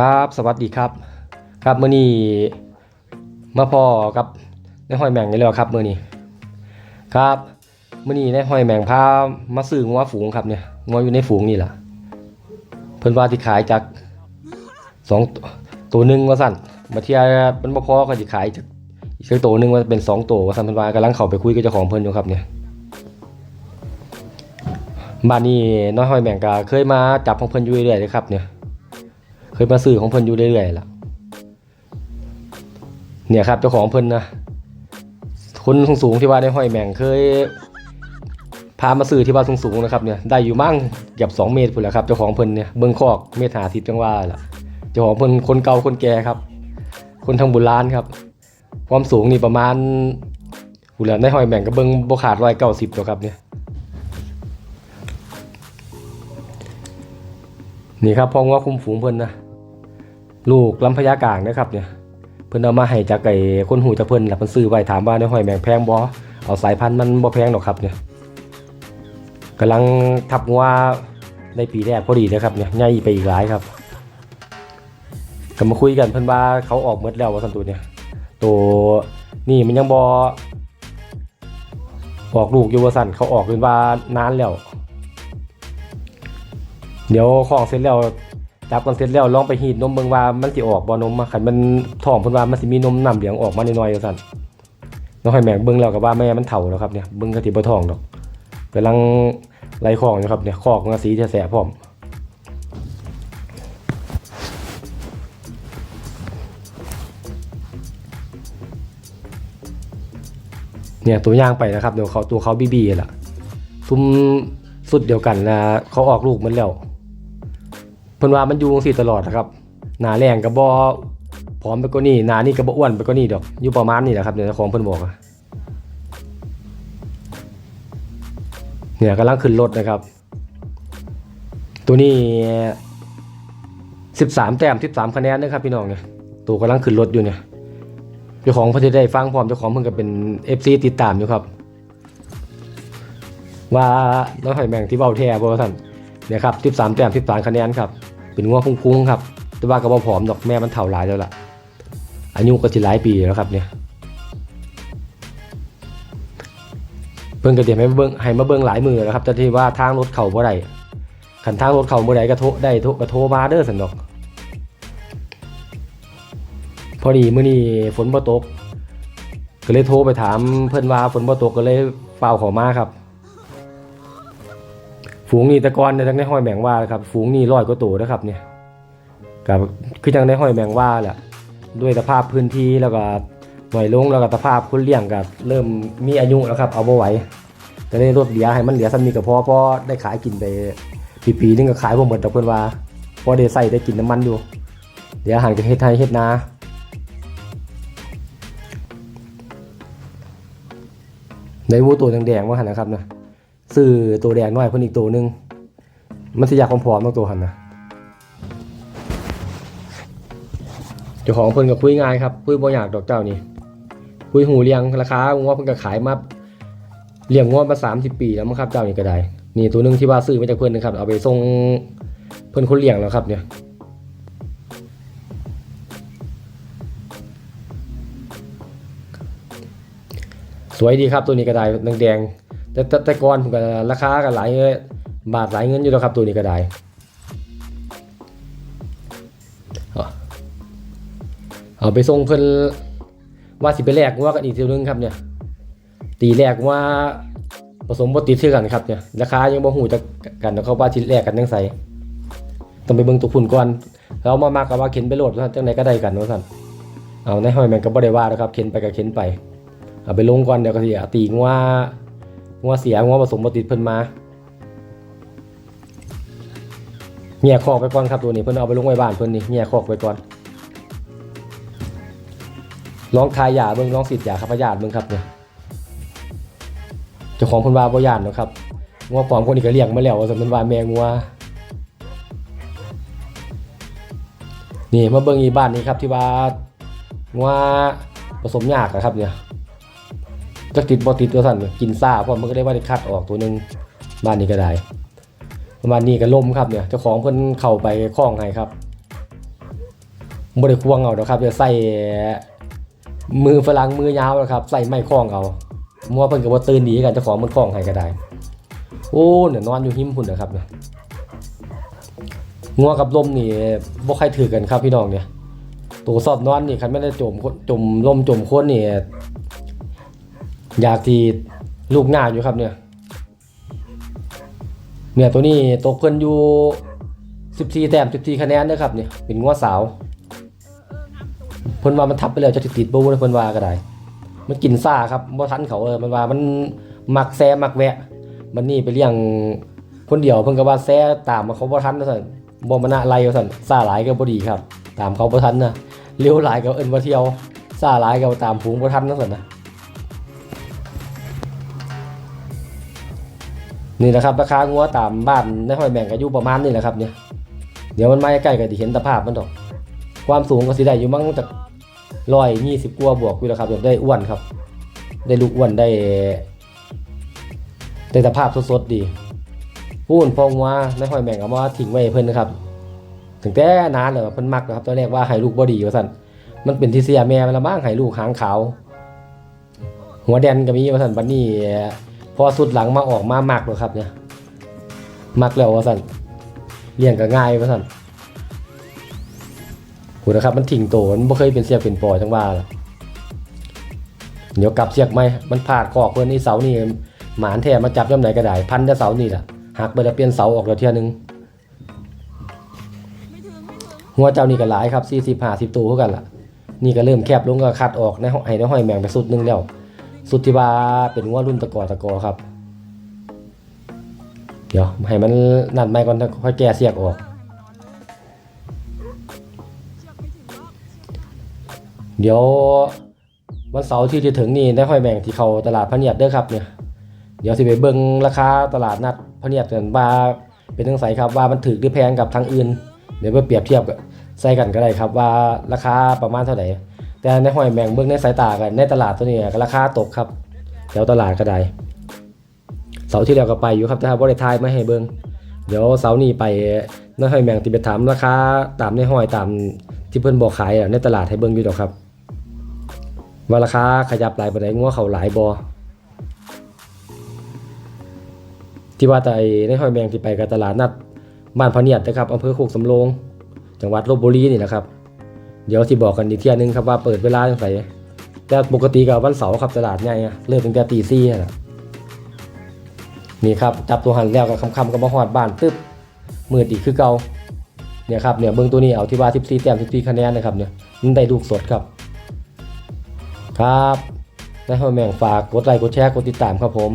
ครับสวัสดีครับ ครับมื้อนี้มาพอกับในห้อยแมงนี่แล้วครับมื้อนี้ครับมื้อนี้ในห้อยแมงพามาซื้องัวฝูงครับเนี่ยงัวอยู่ในฝูงนี่แหละเพิ่นว่าสิขายจากสองตัวหนึ่งว่าซั่นมาเที่ยมันบ่พอก็สิขายจากอีกตัวหนึ่งว่าเป็นสองตัวว่าซั่นเพิ่นว่ากำลังเข้าไปคุยกับเจ้าของเพิ่นอยู่ครับเนี่ยบ้านนี้น้อยห้อยแมงก็เคยมาจับของเพิ่นอยู่เรื่อยๆเลยครับเนี่ย เคยมาซื้อของเพิ่นอยู่เรื่อยๆล่ะ เนี่ยครับเจ้าของเพิ่นนะคนสูงๆที่ว่าได้ห้อยแมงเคย พามาซื้อที่ว่าสูงๆนะครับเนี่ยได้อยู่มั่งเกือบ2เมตรพุ่นแหละครับเจ้าของเพิ่นเนี่ยเบิ่งคอกเมตรหาสิบจังว่าล่ะเจ้าของเพิ่นคนเก่าคนแก่ครับ คนทางโบราณครับ ความสูงนี่ประมาณพุ่นและได้ห้อยแมงก็เบิ่งบ่ขาด190ตัวครับเนี่ยนี่ครับพ่อง้อคุมฝูงเพิ่นนะ ลูกลำพญากลางนะครับเนี่ยเพิ่นเอามาให้จากไก่คนหูจากเพิ่นแหละเพิ่นซื้อไว้ถามว่าในหอยแมงแพงบ่เอาสายพันธุ์มันบ่แพงหรอกครับเนี่ยกำลังทับงัวในปีแรกพอดีนะครับเนี่ยใหญ่ไปอีกหลายครับก็มาคุยกันเพิ่นว่าเขาออกหมดแล้วว่าซั่นตัวเนี่ยตัวนี่มันยังบ่ออกลูกอยู่ว่าซั่นเขาออกเป็นว่านานแล้ว เดี๋ยวของเสร็จแล้ว จับกันเสร็จแล้วลองไปหีดนมเบิ่งว่ามันสิออกบ่นมอะคันมันท้องเพิ่นว่ามันสิมีนมน้ำเหลืองออกมาหน่อยๆจังซั่นน้องให้แม่เบิ่งแล้วก็ว่าแม่มันเฒ่าแล้วครับเนี่ยเบิ่งก็สิบ่ท้องดอกกำลังไล่ของอยู่ครับเนี่ยคอกมันก็สีแสบพร้อมเนี่ยตัวย่างไปนะครับเดี๋ยวเขาตัวเขาบีบีล่ะซุ้มสุดเดียวกันนะเขาออกลูกมันแล้ว พิ่นว่ามันอยู่จังซี่ตลอดนะครับ หนาแรงกับ่ผอมไปกว่านี้หนานี่ก็บ่อ้วนไปกว่านี้ดอก อยู่ประมาณนี้แหละครับเดี๋ยวจ้าของเพิ่นบอกเนี่ยกำลังขึ้นรถนะครับ ตัวนี้ 13 แต้ม13คะแนนนะครับพี่น้องเนี่ยตัวกำลังขึ้นรถอยู่เนี่ยเจ้าของเพิ่นจะได้ฟังพร้อมเจ้าของเพิ่นก็เป็น FC ติดตามอยู่ครับ ว่าน้องหอยแมงที่เบ้าแท้บ่ว่าซั่นเนี่ยครับ13แต้ม13คะแนนครับ เป็นงัวคุ้งๆครับ แต่ว่าก็บ่ผอมดอกแม่มันเฒ่าหลายแล้วล่ะ อายุก็สิหลายปีแล้วครับเนี่ยเพิ่นก็เตรียมให้มาเบิ่งให้มาเบิ่งหลายมือแล้วครับแต่ที่ว่าทางรถเข้าบ่ได้คันทางรถเข้าบ่ได้ก็โทรได้โทรก็โทมาเด้อซั่นดอก พอดีมื้อนี้ฝนบ่ตก ก็เลยโทรไปถามเพิ่อนว่าฝนบ่ตกก็เลยเฝ้าเขอมาครับ ฝูงนี่ตะกอนในทั้งในห้อยแมงว่าครับ ฝูงนี่ร้อยกว่าตัวนะครับเนี่ยกับคือจังในห้อยแมงว่าแหละด้วยสภาพพื้นที่แล้วก็หน่อยลงแล้วก็สภาพคนเลี้ยงกับเริ่มมีอายุแล้วครับ เอาบ่ไหวก็เลยลดเหลือให้มันเหลือซ้ำนี้ก็พอพ่อได้ขายกินไปปีๆนึงก็ขายบ่หมดแต่เพิ่นว่าพอได้ใส่ได้กินน้ำมันอยู่ เดี๋ยวอาหารก็เฮ็ดไทยเฮ็ดนาในวัวตัวแดงๆว่าหันนะครับนะ ซื้อตัวแดงน้อยเพิ่นอีกตัวหนึง มันสิอยากพร้อมๆต้องตัวหันนะเจ้าของเพิ่นก็คุยง่ายครับคุยบ่อยากดอกเจ้านี่คุยหูเลี้ยงราคางัวเพิ่นก็ขายมาเลี้ยงงัวมา30ปีแล้วมั้งครับเจ้านี่ก็ได้ นี่ตัวหนึงที่ว่าซื้อมาจากเพิ่นนะครับเอาไปส่งเพิ่นคนเลี้ยงแล้วครับเนี่ยสวยดีครับตัวนี้ก็ได้แดง แต่แต่ก่อนผมก็ราคาก็หลายบาทหลายเงินอยู่แล้วครับตัวนี้ก็ได้เอาไปส่งเพิ่นว่าสิไปแลกว่ากันอีกทีนึงครับเนี่ยตีแลกว่าผสมบติดเชื่อกันครับเนี่ยราคายังบ่ฮู้จักกันเนาะเขาว่าสิแลกกันจังไสต้องไปเบิ่งตัวพุ่นก่อนแล้วมามากก็ว่าเข็นไปโหลดว่าจังไดก็ได้กันว่าซั่นเอาในห้อยแม่นก็บ่ได้ว่านะครับเข็นไปก็เข็นไปเอาไปลงก่อนเดี๋ยวก็สิตีงัว งัวเสียงัวผสมบติดเพิ่นมาเงียคอกไปก่อนครับตัวนี้เพิ่นเอาไปลงไว้บ้านเพิ่นนี่เงียคอกไปก่อนลองทายยาเบิ่งลองสิทธิ์ยาขับพยาธิเบิ่งครับเนี่ยเจ้าของเพิ่นว่าบ่ยานเนาะครับงัวปลอมคนนี้ก็เลี้ยงมาแล้วว่าซั่นเพิ่นว่าแม่งัวนี่มาเบิ่งอีบ้านนี้ครับที่ว่างัวผสมยากอะครับเนี่ย จะติดบอติดตัวสั่นกินซ่าเพราะมันก็ได้ว่าได้คัดออกตัวหนึ่งบ้านนี้ก็ได้ประมาณนี้ก็ล่มครับเนี่ยเจ้าของเพิ่นเข้าไปคล้องให้ครับบ่ได้ควงเอาดอกครับจะใส่มือฝรั่งมือยาวนะครับ ใส่ไม้คล้องเอามัวเพิ่นก็บ่ตื่นดีกันเจ้าของมันคล้องให้ก็ได้ โอ้เนี่ยนอนอยู่หิมพุ่นนะครับเนี่ยงัวกับลมนี่บ่ใครถือกันครับพี่น้องเนี่ยตัวสอบนอนนี่คันไม่ได้จมจมลมจมคนนี่ อยากที่ลูกหน้าอยู่ครับเนี่ย เนี่ยตัวนี้ตกเพิ่นอยู่ 14 แต้ม14คะแนนเด้อครับเนี่ยเป็นงัวสาวเพิ่นว่ามันทับไปแล้วจะติดติดบ่เพิ่นว่าก็ได้ มันกินซ่าครับบ่ทันเขาเออมันว่ามันมักแซ่มักแวะ มันนี่ไปเลี้ยงคนเดียวเพิ่นก็ว่าแซ่ตามมาเขาบ่ทันซั่นบ่มานะไล่ว่าซั่นซ่าหลายก็บ่ดีครับ ตามเขาบ่ทันนะเร็วหลายก็เอิ้นว่าเที่ยวซ่าหลายก็ตามฝูงบ่ทันว่าซั่นนะ นี่แหละครับราคางัวตามบ้านในห้อยแม่งก็อยู่ประมาณนี้แหละครับเนี่ยเดี๋ยวมันมาใกล้ๆก็สิเห็นสภาพมันดอก ความสูงก็สิได้อยู่มั้งจากร้อยยี่สิบกัวบวกอยู่แล้วครับแบบได้อ้วนครับ ได้ลูกอ้วนได้ได้สภาพสดๆดีพูนพองว่าในห้อยแม่งเอามาทิ้งไว้เพิ่นนะครับ ถึงแต่นานเลยเพิ่นมักนะครับตอนแรกว่าให้ลูกบ่ดีว่าซั่นมันเป็นที่เสียแม่มันละมั้างให้ลูกหางขาวหัวแดนก็มีว่าซั่นบัดนี้ พอสุดหลังมาออกมามักเลยครับเนี่ยมักแล้วว่าซั่นเลี้ยงก็ง่ายว่าซั่นหูนะครับมันถิ่งโตมันบ่เคยเป็นเสียกเป็นปอจังว่าล่ะเดี๋ยวกลับเสียกไหมมันพลาดคอกเพื่อนนี่เสานี่หมานแท้มาจับย่ำไหนก็ได้พันจะเสานี่แหละหักไปแล้วเปลี่ยนเสาออกแล้วเที่ยหนึงหัวเจ้านี่ก็หลายครับ40 50ตัวเท่ากันล่ะนี่ก็เริ่มแคบลงก็คัดออกในห้องให้ในห้อยแมงไปสุดหนึงแล้ว สุดที่ว่าเป็นหัวรุ่นตะกอตะกอครับ เดี๋ยวให้มันนั่นไม่ก่อนค่อยแก้เสียกออกเดี๋ยววันเสาร์ที่จะถึงนี่ได้ห้อยแบ่งที่เขาตลาดพะเนียดเด้อครับเนี่ยเดี๋ยวสิไปเบิ่งราคาตลาดนัดพะเนียดกันว่าเป็นจังไสครับว่ามันถูกหรือแพงกับทางอื่น เดี๋ยวไปเปรียบเทียบกับใส่กันก็ได้ครับว่าราคาประมาณเท่าไหร่ แต่ในหอยแมงเบิ่งในสายตากันในตลาดตัวนี้ก็ราคาตกครับแถวตลาดก็ได้เสาร์ที่แล้วก็ไปอยู่ครับแต่ว่าบ่ได้ทายมาให้เบิ่งเดี๋ยวเสาร์นี้ไปในหอยแมงที่ไปถามราคาตามในหอยตามที่เพิ่อนบอกขายในตลาดให้เบิ่งอยู่ดอกครับ ว่าราคาขยับหลายปานงัวเขาหลายบอที่ว่าแต่ในหอยแมงที่ไปกับตลาดนัดบ้านพเนียดนะครับอำเภอโคกสำโรงจังหวัดลบบุรีนี่นะครับ เดี๋ยวสิบอกกันอีกเที่ยนึงครับว่าเปิดเวลาจังไสแต่ปกติกับวันเสาร์ครับตลาดใหญ่เริ่มตั้งแต่ตีสี่นะนี่ครับจับตัวหันแล้วก็คำๆก็มาฮอดบ้านตึ๊บมืดอีกคือเก่าเนี่ยครับเนี่ยเบิ่งตัวนี้เอาที่ว่า14แต้ม14คะแนนนะครับเนี่ยมันได้ลูกสดครับ ครับและให้แม่งฝากกดไลค์กดแชร์กดติดตามครับผม